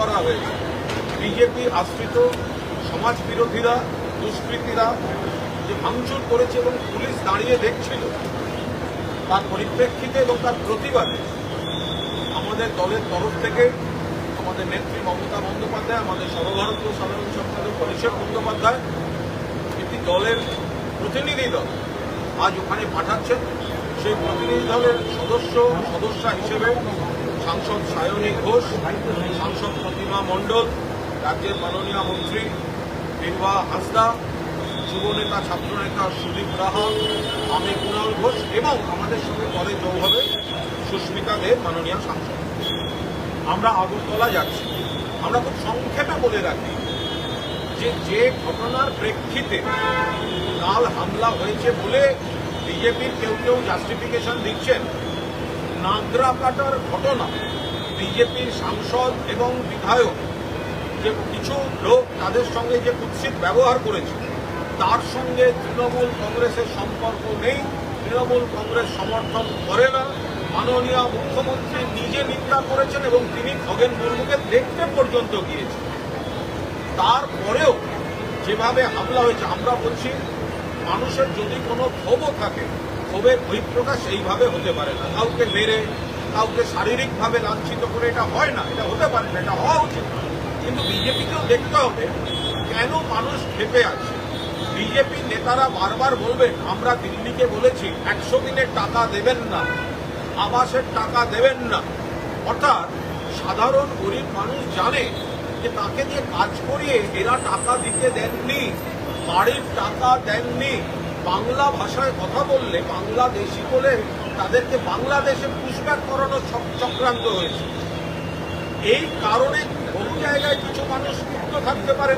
করা হয়েছে। বিজেপি আশ্রিত সমাজ বিরোধীরা দুষ্কৃতীরা যে ভাঙচুর করেছে এবং পুলিশ দাঁড়িয়ে দেখছিল, তার পরিপ্রেক্ষিতে এবং তার প্রতিবাদে আমাদের দলের তরফ থেকে আমাদের নেত্রী মমতা বন্দ্যোপাধ্যায়, আমাদের সর্বভারতীয় সাধারণ সম্পাদক অভিষেক বন্দ্যোপাধ্যায়, একটি দলের প্রতিনিধি দল আজ ওখানে পাঠাচ্ছেন। সেই প্রতিনিধি দলের সদস্য, সদস্যা হিসেবে সাংসদ সায়নী ঘোষ, সাংসদ প্রতিমা মণ্ডল, রাজ্যের মাননীয় মন্ত্রী বিরবা হাসদা, যুবনেতা, ছাত্রনেতা সুদীপ রাহা আমি কুণাল ঘোষ এবং আমাদের সঙ্গে পরে যোগ হবে সুস্মিতা দেব মাননীয় সাংসদ। আমরা আগরতলা যাচ্ছি। আমরা খুব সংক্ষেপে বলে রাখি যে যে ঘটনার প্রেক্ষিতে কাল হামলা হয়েছে বলে বিজেপির কেউ কেউ জাস্টিফিকেশন দিচ্ছেন। নাগরা কাটার ঘটনা বিজেপির সাংসদ এবং বিধায়ক যে কিছু লোক তাদের সঙ্গে যে কুৎসিত ব্যবহার করেছে, তার সঙ্গে তৃণমূল কংগ্রেসের সম্পর্ক নেই, তৃণমূল কংগ্রেস সমর্থন করে না। মাননীয় মুখ্যমন্ত্রী নিজে নিন্দা করেছেন এবং তিনি খগেন মুর্মুকে দেখতে পর্যন্ত গিয়েছেন। তারপরেও যেভাবে হামলা হয়েছে, আমরা বলছি, মানুষের যদি কোনো ক্ষোভও থাকে ক্ষোভের বহিঃপ্রকাশ এইভাবে হতে পারে না। কাউকে মেরে, কাউকে শারীরিকভাবে লাঞ্ছিত করে এটা হয় না, এটা হতে পারে না, এটা হওয়া উচিত কিন্তু বিজেপিকেও দেখতে হবে কেন মানুষ খেপে আছে। বিজেপি নেতারা বারবার বলবেন, আমরা দিল্লিকে বলেছি, একশো দিনের টাকা দেবেন না, আবাসের টাকা দেবেন না। অর্থাৎ সাধারণ গরিব মানুষ জানে যে তাকে দিয়ে কাজ করিয়ে এরা টাকা দিতে দেননি, বাড়ির টাকা দেননি। বাংলা ভাষায় কথা বললে বাংলাদেশি বলে তাদেরকে বাংলাদেশে পুষব্যাক করানোর চক- চক্রান্ত হয়েছে। এই কারণে বহু জায়গায় কিছু মানুষ মুক্ত থাকতে পারে।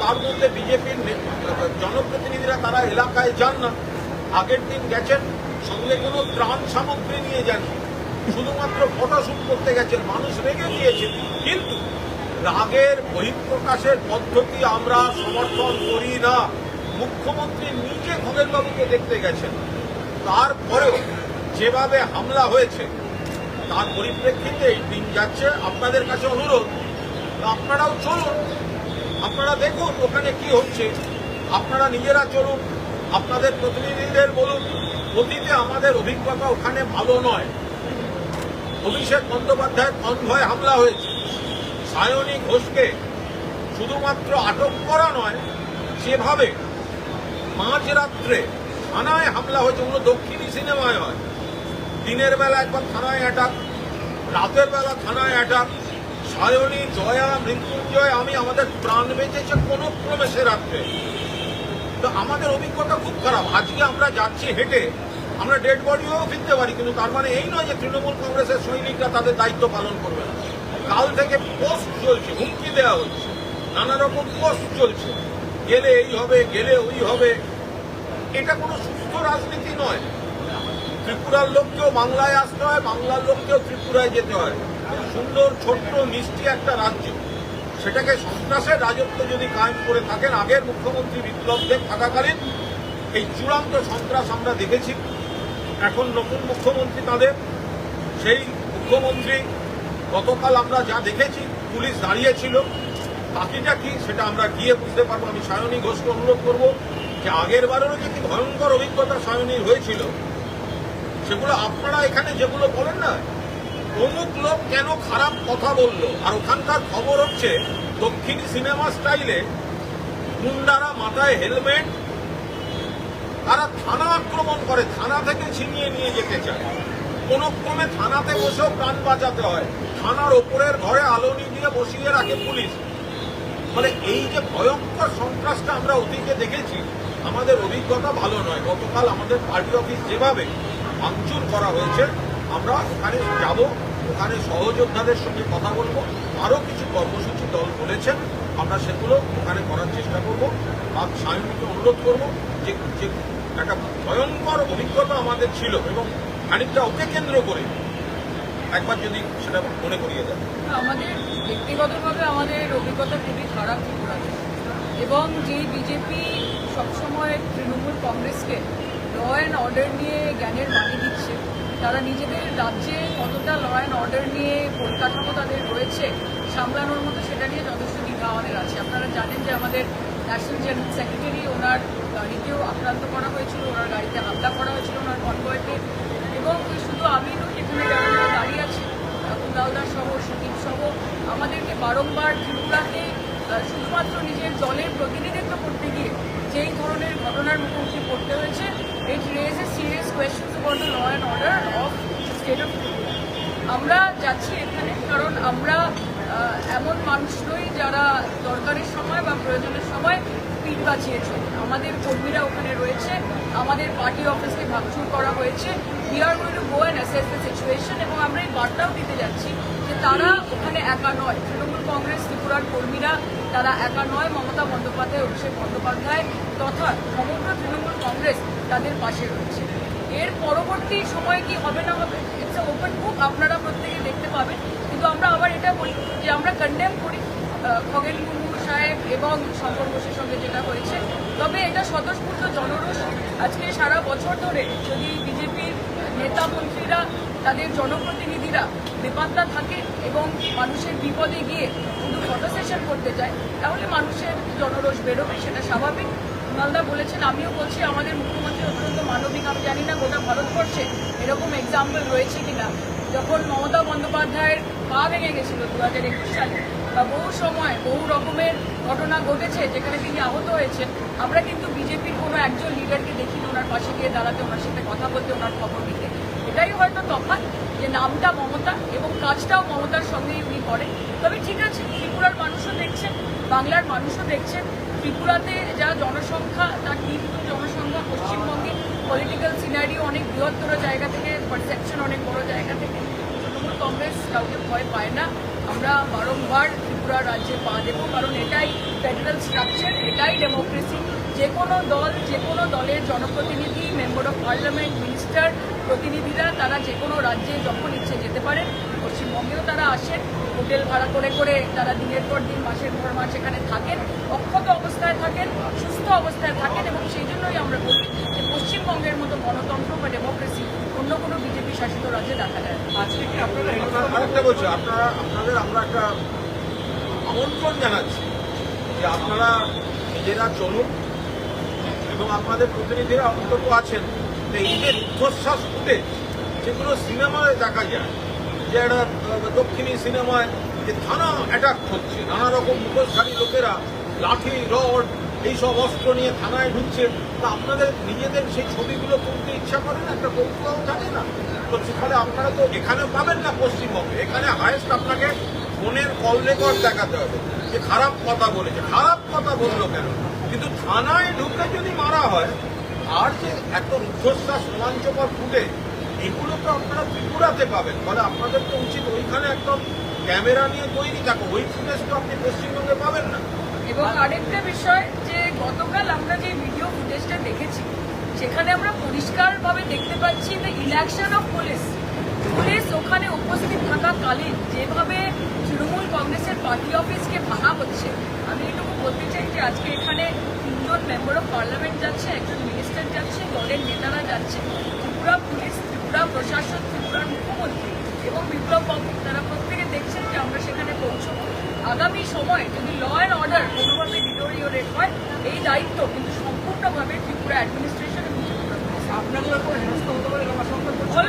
তার মধ্যে বিজেপির জনপ্রতিনিধিরা তারা এলাকায় যান না। আগের দিন গেছেন, সঙ্গে কোনো ত্রাণ সামগ্রী নিয়ে যান শুধুমাত্র ফটোশুট করতে গেছেন, মানুষ রেগে গিয়েছে। কিন্তু রাগের বহিঃপ্রকাশের পদ্ধতি আমরা সমর্থন করি না। মুখ্যমন্ত্রী নিজে খগেনবাবুকে দেখতে গেছেন। তারপরেও যেভাবে হামলা হয়েছে, তার পরিপ্রেক্ষিতে এই দিন যাচ্ছে। আপনাদের কাছে অনুরোধ, আপনারাও চলুন, আপনারা দেখুন ওখানে কি হচ্ছে। আপনারা নিজেরা চলুন, আপনাদের প্রতিনিধিদের বলুন, অতীতে আমাদের অভিজ্ঞতা ওখানে ভালো নয়। অভিষেক বন্দ্যোপাধ্যায়ের কনভয় হামলা হয়েছে। সায়নী ঘোষকে শুধুমাত্র আটক করা নয় যেভাবে মাঝরাত্রে থানায় হামলা হয়েছে, ওগুলো দক্ষিণী সিনেমায় হয়। দিনের বেলা একবার থানায় অ্যাটাক রাতের বেলা থানায় অ্যাটাক সায়নী, জয়া, মৃত্যুঞ্জয়, আমি, আমাদের প্রাণ বেঁচেছে কোনো ক্রমে সে রাত্রে। তো আমাদের অভিজ্ঞতা খুব খারাপ। আজকে আমরা যাচ্ছি হেঁটে, আমরা ডেড বডিও ফিরতে পারি, কিন্তু তার মানে এই নয় যে তৃণমূল কংগ্রেসের সৈনিকরা তাদের দায়িত্ব পালন করবে না। কাল থেকে পোস্ট চলছে, হুমকি দেওয়া হচ্ছে। নানা রকম পোস্ট চলছে। গেলে এই হবে, গেলে ওই হবে। এটা কোনো সুস্থ রাজনীতি নয়। ত্রিপুরার লোককেও বাংলায় আসতে হয়, বাংলার লোককেও ত্রিপুরায় যেতে হয়। সুন্দর, ছোট্ট, মিষ্টি একটা রাজ্য। সেটাকে সন্ত্রাসের রাজত্ব যদি কায়েম করে থাকেন, আগের মুখ্যমন্ত্রী বিপ্লব দেব থাকাকালীন এই চূড়ান্ত সন্ত্রাস আমরা দেখেছি। এখন নতুন মুখ্যমন্ত্রী তাদের। সেই মুখ্যমন্ত্রী গতকাল আমরা যা দেখেছি, পুলিশ দাঁড়িয়েছিল বাকিটা কি, সেটা আমরা গিয়ে বুঝতে পারব আমি সায়নী ঘোষকে অনুরোধ করব যে আগের বারেরও যে কি ভয়ঙ্কর অভিজ্ঞতা সায়নীর হয়েছিল, সেগুলো আপনারা এখানে যেগুলো বলেন না, অমুক লোক কেন খারাপ কথা বলল? আর ওখানকার খবর হচ্ছে, দক্ষিণ সিনেমা স্টাইলে মুন্ডারা মাথায় হেলমেট, তারা থানা আক্রমণ করে, থানা থেকে ছিনিয়ে নিয়ে যেতে চায়। কোন ক্রমে থানাতে বসেও প্রাণ বাঁচাতে হয়। থানার ওপরের ঘরে আলো নিভিয়ে বসিয়ে রাখে পুলিশ। মানে এই যে ভয়ঙ্কর সন্ত্রাসটা আমরা অতীতে দেখেছি, আমাদের অভিজ্ঞতা ভালো নয়। গতকাল আমাদের পার্টি অফিস যেভাবে ভাঙচুর করা হয়েছে, আমরা ওখানে যাব, ওখানে সহযোদ্ধাদের সঙ্গে কথা বলব, আরও কিছু কর্মসূচি দল বলেছেন, আমরা সেগুলো ওখানে করার চেষ্টা করব। আর সায়নকে অনুরোধ করব যে যে একটা ভয়ঙ্কর অভিজ্ঞতা আমাদের ছিল এবং খানিকটা ওকে কেন্দ্র করে একবার যদি সেটা মনে করিয়ে দেয় আমাদের ব্যক্তিগতভাবে আমাদের অভিজ্ঞতা খুবই খারাপ এবং যে বিজেপি সবসময় তৃণমূল কংগ্রেসকে ল অ্যান্ড অর্ডার নিয়ে জ্ঞানের বাণী দিচ্ছে, তারা নিজেদের রাজ্যে কতটা ল অ্যান্ড অর্ডার নিয়ে পরিকাঠামো তাদের রয়েছে সামলানোর মতো সেটা নিয়ে যথেষ্ট দ্বিধা আমাদের আছে। আপনারা জানেন যে আমাদের ন্যাশনাল জেনারেল সেক্রেটারি ওনার গাড়িতেও আক্রান্ত করা হয়েছিল, ওনার গাড়িতে হামলা করা হয়েছিল, ওনার কনভয়েতে এবং শুধু আমি নই যারা যারা দাঁড়িয়ে আছে কুলাউদার সহ সুদীপ সহ আমাদেরকে বারংবার ত্রিপুরাকে শুধুমাত্র নিজের দলের প্রতিনিধিত্ব করতে গিয়ে যেই ধরনের ঘটনার মুখোমুখি পড়তে হয়েছে it raises a serious question about the law and order of state of আমরা যাচ্ছি এখানে কারণ আমরা এমন মানুষ নই যারা দরকারের সময় বা প্রয়োজনের সময় পিঠ বাঁচিয়েছে। আমাদের কর্মীরা ওখানে রয়েছে। আমাদের পার্টি অফিসকে ভাঙচুর করা হয়েছে। We are going to go and assess the situation এবং আমরা এই বার্তাও দিতে যাচ্ছি যে তারা ওখানে একা নয়। তৃণমূল কংগ্রেস, ত্রিপুরার কর্মীরা তারা একা নয়। মমতা বন্দ্যোপাধ্যায়, অভিষেক বন্দ্যোপাধ্যায় তথা সমগ্র তৃণমূল কংগ্রেস তাদের পাশে রয়েছে। এর পরবর্তী সময় কি হবে না হবে ইটস ওপেন বুক আপনারা প্রত্যেকে দেখতে পাবেন। কিন্তু আমরা আবার এটা বলি যে আমরা কন্ডেম করি খগেন মুর্মু সাহেব এবং শঙ্কর ঘোষের সঙ্গে যেটা হয়েছে। তবে এটা স্বতঃস্ফূর্ত জনরোষ। আজকে সারা বছর ধরে যদি বিজেপির নেতা মন্ত্রীরা, তাদের জনপ্রতিনিধিরা বেপাত্তা থাকে এবং মানুষের বিপদে গিয়ে শুধু ফটো সেশন করতে যায়, তাহলে মানুষের জনরোষ বেরোবে, সেটা স্বাভাবিক। মালদা বলেছেন, আমিও বলছি, আমাদের মুখ্যমন্ত্রী অত্যন্ত মানবিক, আমি জানি না গোটা ভারতবর্ষে এরকম এক্সাম্পল রয়েছে কিনা। যখন মমতা বন্দ্যোপাধ্যায়ের পা ভেঙে গেছিল দু একুশ সালে বা বহু সময় বহু রকমের ঘটনা ঘটেছে যেখানে তিনি আহত হয়েছেন, আমরা কিন্তু বিজেপির কোনো একজন লিডারকে দেখিনি ওনার পাশে গিয়ে দাঁড়াতে, ওনার সাথে কথা বলতে, ওনার খবর নিতে। এটাই হয়তো তফাৎ যে নামটা মমতা এবং কাজটাও মমতার সঙ্গেই উনি করেন। তবে ঠিক আছে, ত্রিপুরার মানুষও দেখছেন, বাংলার মানুষও দেখছেন। ত্রিপুরাতে যা জনসংখ্যা, তার কিন্তু জনসংখ্যা, পশ্চিমবঙ্গে পলিটিক্যাল সিনারিও অনেক বৃহত্তর জায়গা থেকে পারসেপশন অনেক বড় জায়গা থেকে, তৃণমূল কংগ্রেস কাউকে ভয় পায় না। আমরা বারংবার ত্রিপুরা রাজ্যে পা দেবো, কারণ এটাই ফেডারেল স্ট্রাকচার এটাই ডেমোক্রেসি যে কোনো দল, যে কোনো দলের জনপ্রতিনিধি মেম্বার অফ পার্লামেন্ট মিনিস্টার প্রতিনিধিরা তারা যে কোনো রাজ্যে যখন ইচ্ছে যেতে পারেন, পশ্চিমবঙ্গেও তারা আসেন। হোটেল ভাড়া করে করে তারা দিনের পর দিন, মাসের পর মাস এখানে থাকেন, অক্ষত অবস্থায় থাকেন, সুস্থ অবস্থায় থাকেন এবং সেই জন্যই আমরা বলি যে পশ্চিমবঙ্গের মতো গণতন্ত্র বা ডেমোক্রেসি অন্য কোনো বিজেপি শাসিত রাজ্যে দেখা যায় আজকে কি আপনারা বলছি, আপনারা, আপনাদের আমরা একটা আমন্ত্রণ জানাচ্ছি যে আপনারা নিজেরা চলুন এবং আপনাদের প্রতিনিধিরা অন্তত আছেন এই যে রুদ্ধশ্বাস ফুটে যেগুলো সিনেমায় দেখা যায়। দক্ষিণী সিনেমায় যে থানা অ্যাটাক হচ্ছে নানা রকম মুখোশধারী লোকেরা, লাঠি, রড, এইসব অস্ত্র নিয়ে থানায় ঢুকছে। তা আপনাদের, নিজেদের সেই ছবিগুলো তুলতে ইচ্ছা করে না? একটা কৌতূহল থাকে না? তো সেখানে আপনারা তো এখানে পাবেন না পশ্চিমবঙ্গে। এখানে হায়েস্ট আপনাকে ফোনের কল রেকর্ড দেখাতে হবে। যে খারাপ কথা বলেছে। খারাপ কথা বলল কেন? কিন্তু থানায় ঢুকে যদি মারা হয়, আর যে এত রুদ্ধশ্বাস রোমাঞ্চকর ফুটে এগুলো তো আপনারা ত্রিপুরাতে পাবেন। ফলে আপনাদের তো উচিত ওইখানে একদম ক্যামেরা নিয়ে তৈরি থাকো। ওই ফুটেজ তো আপনি পশ্চিমবঙ্গে পাবেন না। এবং আরেকটা বিষয় যে গতকাল আমরা যে ভিডিও ফুটেজটা দেখেছি, সেখানে আমরা পরিষ্কারভাবে দেখতে পাচ্ছি যে ইলেকশন অফ পুলিশ পুলিশ ওখানে উপস্থিত থাকাকালীন যেভাবে তৃণমূল কংগ্রেসের পার্টি অফিসকে ভাঙা হচ্ছে, আমি এটুকু বলতে চাই যে আজকে এখানে তিনজন মেম্বার অফ পার্লামেন্ট যাচ্ছে, একজন মিনিস্টার যাচ্ছে, দলের নেতারা যাচ্ছে।